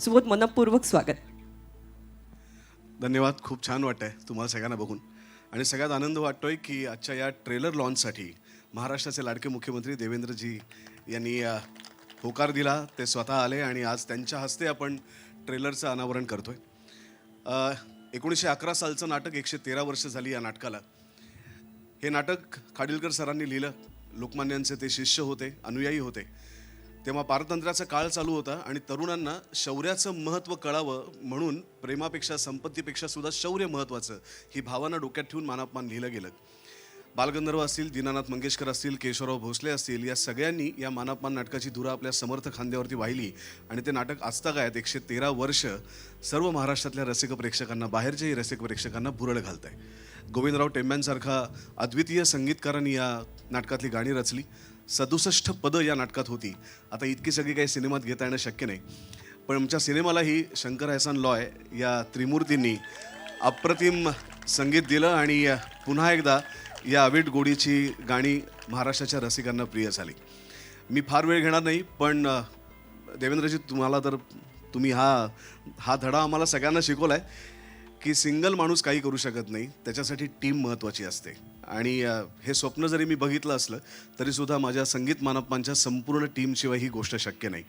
सुबोध मनपूर्वक स्वागत. धन्यवाद खूप छान वाटतंय तुम्हाला सगळ्यांना बघून. आणि सगळ्यात आनंद वाटतोय की आजच्या या ट्रेलर लॉन्चसाठी महाराष्ट्राचे लाडके मुख्यमंत्री देवेंद्रजी यांनी होकार दिला ते स्वतः आले आणि आज त्यांच्या हस्ते आपण ट्रेलरचं अनावरण करतोय. एकोणीसशे अकरा सालचं नाटक एकशे तेरा वर्ष झाली या नाटकाला. हे नाटक खाडिलकर सरांनी लिहिलं. लोकमान्यांचे ते शिष्य होते अनुयायी होते. तेव्हा पारतंत्र्याचा काळ चालू होता आणि तरुणांना शौर्याचं महत्त्व कळावं म्हणून प्रेमापेक्षा संपत्तीपेक्षा सुद्धा शौर्य महत्त्वाचं ही भावना डोक्यात ठेवून मानापमान लिहिलं गेलं. बालगंधर्व असतील दीनानाथ मंगेशकर असतील केशवराव भोसले असतील या सगळ्यांनी या मानापमान नाटकाची धुरा आपल्या समर्थ खांद्यावरती वाहिली आणि ते नाटक आजतागायत एकशे तेरा वर्ष सर्व महाराष्ट्रातल्या रसिक प्रेक्षकांना बाहेरच्याही रसिक प्रेक्षकांना भुरळ घालत आहे गोविंदराव टेंब्यांसारखा अद्वितीय संगीतकारांनी या नाटकातली गाणी रचली. सदुसष्ट पदं या नाटकात होती. आता इतकी सगळी काही सिनेमात घेता येणं शक्य नाही. पण आमच्या सिनेमालाही शंकर एहसान लॉय या त्रिमूर्तींनी अप्रतिम संगीत दिलं आणि पुन्हा एकदा या अवीट गोडीची गाणी महाराष्ट्राच्या रसिकांना प्रिय झाली. मी फार वेळ घेणार नाही पण देवेंद्रजी तुम्हाला तर तुम्ही हा हा धडा आम्हाला सगळ्यांना शिकवला आहे की सिंगल माणूस काही करू शकत नाही त्याच्यासाठी टीम महत्त्वाची असते. आणि हे स्वप्न जरी मी बघितलं असलं तरीसुद्धा माझ्या संगीत मानप्पांच्या संपूर्ण टीमशिवाय ही गोष्ट शक्य नाही.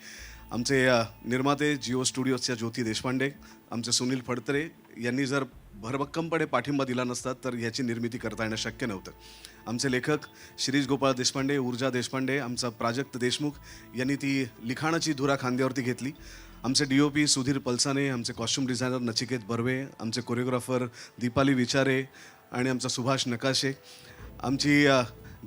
आमचे निर्माते जिओ स्टुडिओजच्या ज्योती देशपांडे आमचे सुनील फडतरे यांनी जर भरभक्कमपणे पाठिंबा दिला नसता तर ह्याची निर्मिती करता येणं शक्य नव्हतं. आमचे लेखक शिरीष गोपाळ देशपांडे ऊर्जा देशपांडे आमचा प्राजक्त देशमुख यांनी ती लिखाणाची धुरा खांद्यावरती घेतली. आमचे D O P Sudhir Palsane आमचे कॉस्ट्युम डिझायनर नचिकेत बर्वे आमचे कोरिओग्राफर दीपाली विचारे आणि आमचा सुभाष नकाशे. आमची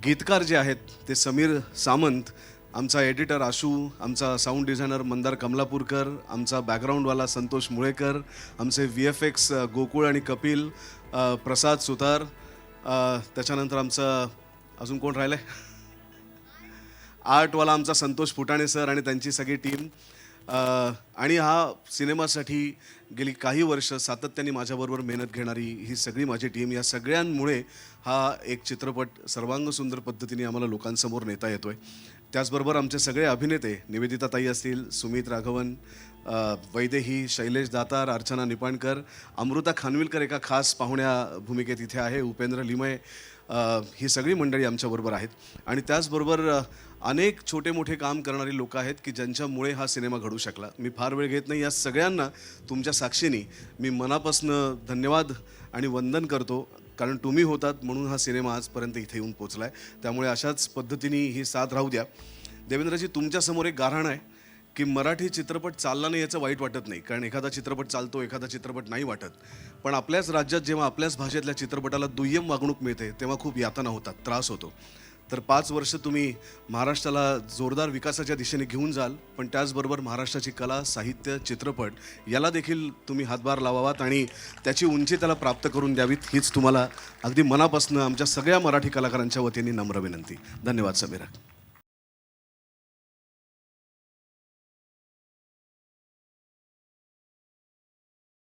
गीतकार जे आहेत ते समीर सामंत आमचा एडिटर आशू आमचा साऊंड डिझायनर मंदार कमलापूरकर आमचा बॅकग्राऊंडवाला संतोष मुळेकर आमचे व्ही एफ एक्स गोकुळ आणि कपिल प्रसाद सुतार त्याच्यानंतर आमचं अजून कोण राहिलं आहे आर्टवाला आमचा संतोष फुटाणे सर आणि त्यांची सगळी टीम आणि हा सिनेमासाठी गेली काही वर्ष सातत्याने माझ्याबरोबर मेहनत घेणारी ही सगळी माझी टीम या सगळ्यांमुळे हा एक चित्रपट सर्वांग सुंदर पद्धतीने आम्हाला लोकांसमोर नेता येतोय. त्याचबरोबर आमचे सगळे अभिनेते निवेदिता ताई असतील सुमित राघवन वैदेही शैलेश दातार अर्चना निपाणकर अमृता खानविलकर एका खास पाहुण्या भूमिकेत इथे आहे उपेंद्र लिमय ही सगळी मंडळी आमच्याबरोबर आहेत. आणि त्याचबरोबर अनेक छोटे मोठे काम करणारी लोक आहेत की ज्यांच्यामुळे हा सिनेमा घडू शकला. मी फार वेळ घेत नाही. या सगळ्यांना तुमच्या साक्षीने मी मनापासून धन्यवाद आणि वंदन करतो. कारण तुम्ही होतात म्हणून हा सिनेमा आजपर्यंत इथे येऊन पोचला आहे त्यामुळे अशाच पद्धतीने ही साथ राहू द्या. देवेंद्रजी तुमच्यासमोर एक गाऱ्हाण आहे. की मराठी चित्रपट चालला नाही याचं वाईट वाटत नाही. कारण एखादा चित्रपट चालतो एखादा चित्रपट नाही वाटत. पण आपल्याच राज्यात जेव्हा आपल्याच भाषेतल्या चित्रपटाला दुय्यम वागणूक मिळते तेव्हा खूप यातना होतात त्रास होतो. तर पाच वर्ष तुम्ही महाराष्ट्राला जोरदार विकासाच्या दिशेने घेऊन जाल पण त्याचबरोबर महाराष्ट्राची कला साहित्य चित्रपट याला देखील तुम्ही हातभार लावावात आणि त्याची उंची त्याला प्राप्त करून द्यावीत हीच तुम्हाला अगदी मनापासून आमच्या सगळ्या मराठी कलाकारांच्या वतीने नम्र विनंती. धन्यवाद समीरा.